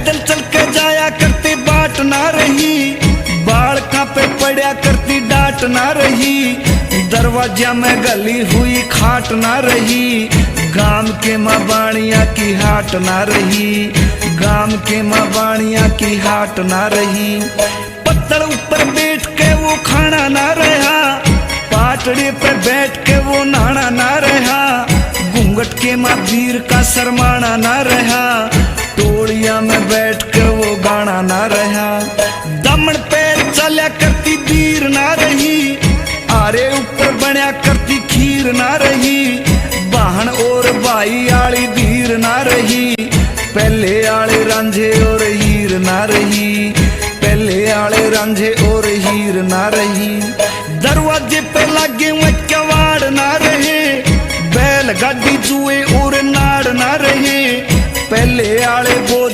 पैदल चल के जाया करती, बाट ना रही। बालका पे पड़ा करती, डांट ना रही। दरवाज़ा में गली हुई, खाट ना रही। गाम के माँ बाणिया की हाट ना रही। गाम के माँ बाणिया की हाट ना रही। पत्थर ऊपर बैठ के वो खाना ना रहा। पाटड़ी पे बैठ के वो नहाना ना रहा। घूंघट के माँ वीर का शरमाना ना ना रहा। दमन पे चल्या करती वीर ना रही। आरे ऊपर बनया करती खीर ना रही। बाहन और बाई आली धीर ना रही। पहले आले रांझे और हीर ना रही। पहले आले रांझे और हीर ना रही। दरवाजे पे लागे हुए कवाड़ ना रहे। बैल गाड़ी जुए और नाड़ ना रहे। पहले आले बोझ